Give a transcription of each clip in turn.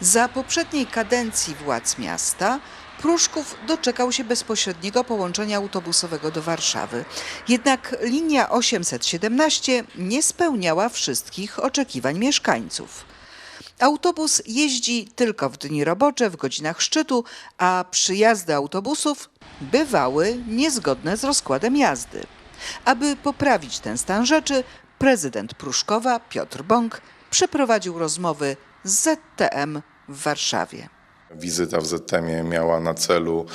Za poprzedniej kadencji władz miasta Pruszków doczekał się bezpośredniego połączenia autobusowego do Warszawy. Jednak linia 817 nie spełniała wszystkich oczekiwań mieszkańców. Autobus jeździ tylko w dni robocze, w godzinach szczytu, a przyjazdy autobusów bywały niezgodne z rozkładem jazdy. Aby poprawić ten stan rzeczy, prezydent Pruszkowa Piotr Bąk przeprowadził rozmowy z ZTM w Warszawie. Wizyta w ZTM miała na celu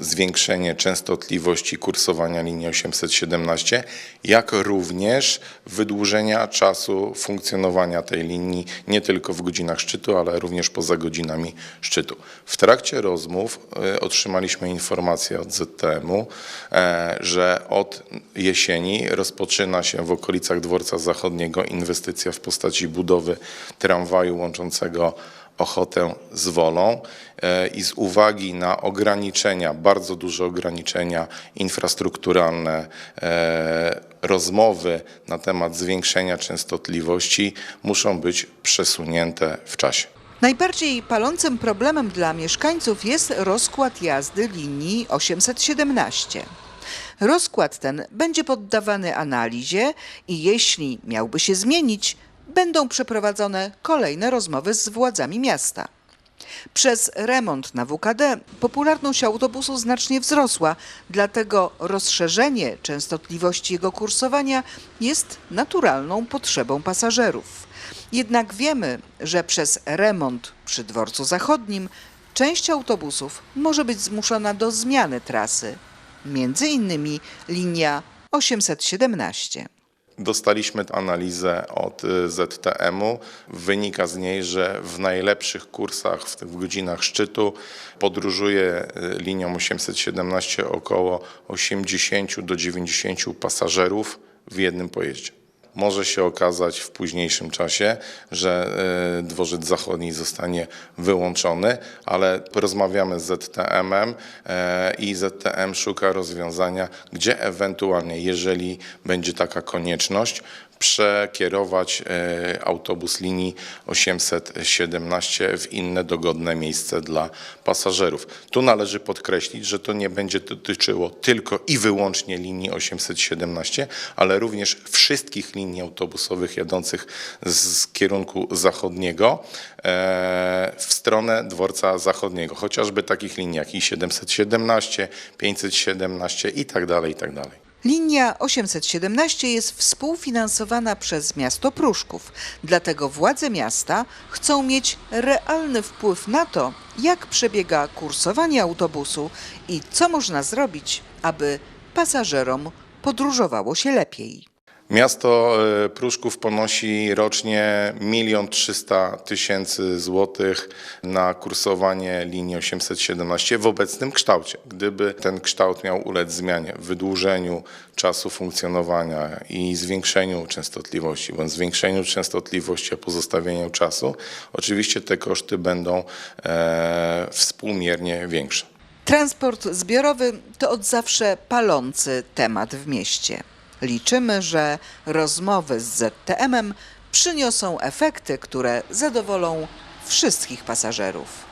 zwiększenie częstotliwości kursowania linii 817, jak również wydłużenia czasu funkcjonowania tej linii nie tylko w godzinach szczytu, ale również poza godzinami szczytu. W trakcie rozmów e, otrzymaliśmy informację od ZTM-u, e, że od jesieni rozpoczyna się w okolicach dworca zachodniego inwestycja w postaci budowy tramwaju łączącego Ochotę z Wolą e, i z uwagi na ograniczenia, bardzo duże ograniczenia infrastrukturalne, e, rozmowy na temat zwiększenia częstotliwości muszą być przesunięte w czasie. Najbardziej palącym problemem dla mieszkańców jest rozkład jazdy linii 817. Rozkład ten będzie poddawany analizie i jeśli miałby się zmienić, będą przeprowadzone kolejne rozmowy z władzami miasta. Przez remont na WKD popularność autobusu znacznie wzrosła, dlatego rozszerzenie częstotliwości jego kursowania jest naturalną potrzebą pasażerów. Jednak wiemy, że przez remont przy dworcu zachodnim część autobusów może być zmuszona do zmiany trasy, między innymi linia 817. Dostaliśmy analizę od y, ZTM-u. Wynika z niej, że w najlepszych kursach, w tych godzinach szczytu, podróżuje y, linią 817 około 80 do 90 pasażerów w jednym pojeździe. Może się okazać w późniejszym czasie, że y, dworzec zachodni zostanie wyłączony, ale rozmawiamy z ZTM-em e, i ZTM szuka rozwiązania, gdzie ewentualnie, jeżeli będzie taka konieczność, przekierować e, autobus linii 817 w inne dogodne miejsce dla pasażerów. Tu należy podkreślić, że to nie będzie dotyczyło tylko i wyłącznie linii 817, ale również wszystkich linii autobusowych jadących z kierunku zachodniego e, w stronę dworca zachodniego, chociażby takich linii jak i 717, 517 i tak dalej, i tak dalej. Linia 817 jest współfinansowana przez miasto Pruszków, dlatego władze miasta chcą mieć realny wpływ na to, jak przebiega kursowanie autobusu i co można zrobić, aby pasażerom podróżowało się lepiej. Miasto e, Pruszków ponosi rocznie 1 300 tysięcy złotych na kursowanie linii 817 w obecnym kształcie. Gdyby ten kształt miał ulec zmianie, wydłużeniu czasu funkcjonowania i zwiększeniu częstotliwości, bądź zwiększeniu częstotliwości, a pozostawieniu czasu, oczywiście te koszty będą e, współmiernie większe. Transport zbiorowy to od zawsze palący temat w mieście. Liczymy, że rozmowy z ZTM-em przyniosą efekty, które zadowolą wszystkich pasażerów.